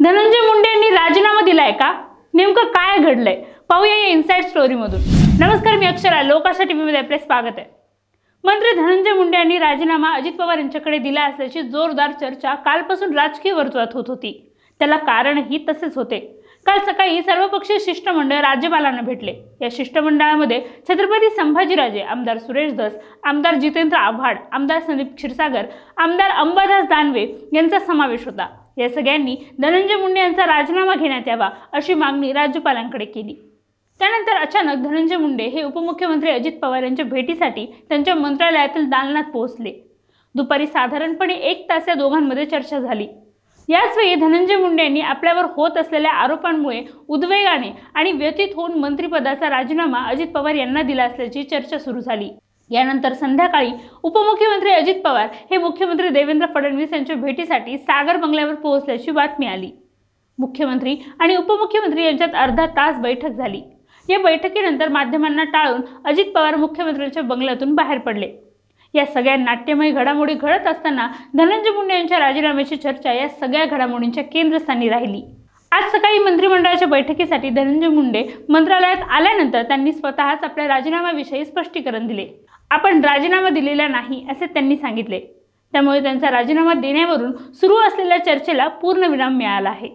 धनंजय मुंडे यांनी राजीनामा दिलाय का? नेमकं काय घडलंय? पाहूया या इन्साइड स्टोरीमधून नमस्कार मी अक्षरा. लोकाशा टीव्हीमध्ये आपले स्वागत आहे. मंत्री धनंजय मुंडे यांनी राजीनामा अजित पवार यांच्याकडे दिला असल्याची जोरदार चर्चा कालपासून राजकीय वर्तुळात होत होती. त्याला कारणही तसेच होते. काल सकाळी सर्वपक्षीय शिष्टमंडळ राज्यपालांना भेटले. या शिष्टमंडळामध्ये छत्रपती संभाजीराजे आमदार सुरेश धस आमदार जितेंद्र आव्हाड आमदार संदीप क्षीरसागर आमदार अंबादास दानवे यांचा समावेश होता. या सगळ्यांनी धनंजय मुंडे यांचा राजीनामा घेण्यात यावा अशी मागणी राज्यपालांकडे केली. त्यानंतर अचानक धनंजय मुंडे हे उपमुख्यमंत्री अजित पवार यांच्या भेटीसाठी त्यांच्या मंत्रालयातील दालनात पोहोचले. दुपारी साधारणपणे एक तास या दोघांमध्ये चर्चा झाली. याचवेळी धनंजय मुंडे यांनी आपल्यावर होत असलेल्या आरोपांमुळे उद्वेगाने आणि व्यथित होऊन मंत्रिपदाचा राजीनामा अजित पवार यांना दिला असल्याची चर्चा सुरू झाली. यानंतर संध्याकाळी उपमुख्यमंत्री अजित पवार हे मुख्यमंत्री देवेंद्र फडणवीस यांच्या भेटीसाठी सागर बंगल्यावर पोहोचल्याची बातमी आली. मुख्यमंत्री आणि उपमुख्यमंत्री यांच्यात अर्धा तास बैठक झाली. या बैठकीनंतर माध्यमांना टाळून अजित पवार मुख्यमंत्र्यांच्या बंगल्यातून बाहेर पडले. या सगळ्या नाट्यमय घडामोडी घडत असताना धनंजय मुंडे यांच्या राजीनाम्याची चर्चा या सगळ्या घडामोडींच्या केंद्रस्थानी राहिली. आज सकाळी मंत्रिमंडळाच्या बैठकीसाठी धनंजय मुंडे मंत्रालयात आल्यानंतर त्यांनी स्वतःच आपल्या राजीनाम्याविषयी स्पष्टीकरण दिले. आपण राजीनामा दिलेला नाही असे त्यांनी सांगितले. त्यामुळे त्यांचा राजीनामा देण्यावरून सुरू असलेल्या चर्चेला पूर्णविराम मिळाला आहे.